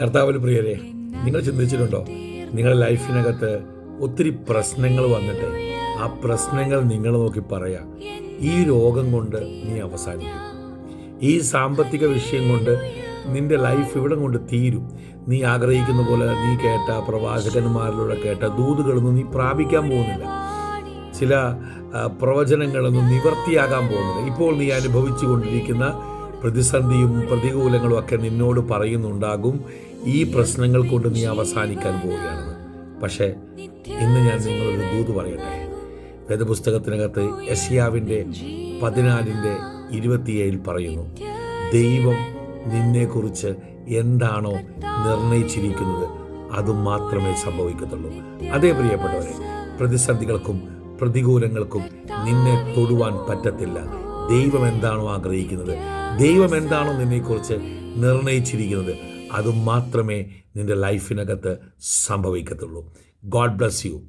കർത്താവിൽ പ്രിയരെ നിങ്ങൾ ചിന്തിച്ചിട്ടുണ്ടോ? നിങ്ങളുടെ ലൈഫിനകത്ത് ഒത്തിരി പ്രശ്നങ്ങൾ വന്നിട്ട് ആ പ്രശ്നങ്ങൾ നിങ്ങൾ നോക്കി പറയാ ഈ രോഗം കൊണ്ട് നീ അവസാനിക്കും. ഈ സാമ്പത്തിക വിഷയം കൊണ്ട് നിന്റെ ലൈഫ് ഇവിടെ കൊണ്ട് തീരും. നീ ആഗ്രഹിക്കുന്ന പോലെ നീ കേട്ട പ്രവാചകന്മാരിലൂടെ കേട്ട ദൂതുകളൊന്നും നീ പ്രാപിക്കാൻ പോകുന്നില്ല. ചില പ്രവചനങ്ങളൊന്നും നിവർത്തിയാകാൻ പോകുന്നില്ല. ഇപ്പോൾ നീ അനുഭവിച്ചു കൊണ്ടിരിക്കുന്ന പ്രതിസന്ധിയും പ്രതികൂലങ്ങളും ഒക്കെ നിന്നോട് പറയുന്നുണ്ടാകും. ഈ പ്രശ്നങ്ങൾ കൊണ്ട് നീ അവസാനിക്കാൻ പോവുകയാണ്. പക്ഷേ ഇന്ന് ഞാൻ നിങ്ങളൊരു ദൂത് പറയട്ടെ. വേദപുസ്തകത്തിനകത്ത് യശിയാവിന്റെ പതിനാലിന്റെ ഇരുപത്തിയേഴിൽ പറയുന്നു ദൈവം നിന്നെക്കുറിച്ച് എന്താണോ നിർണയിച്ചിരിക്കുന്നത് അത് മാത്രമേ സംഭവിക്കത്തുള്ളൂ. അതേ പ്രിയപ്പെട്ടവരെ പ്രതിസന്ധികൾക്കും പ്രതികൂലങ്ങൾക്കും നിന്നെ തൊടുവാൻ പറ്റത്തില്ല. ദൈവം എന്താണോ ആഗ്രഹിക്കുന്നത്? ദൈവം എന്താണോ നിന്നെക്കുറിച്ച് നിർണയിച്ചിരിക്കുന്നത്? അത് മാത്രമേ നിന്റെ ലൈഫിനകത്ത് സംഭവിക്കത്തുള്ളൂ. God bless you.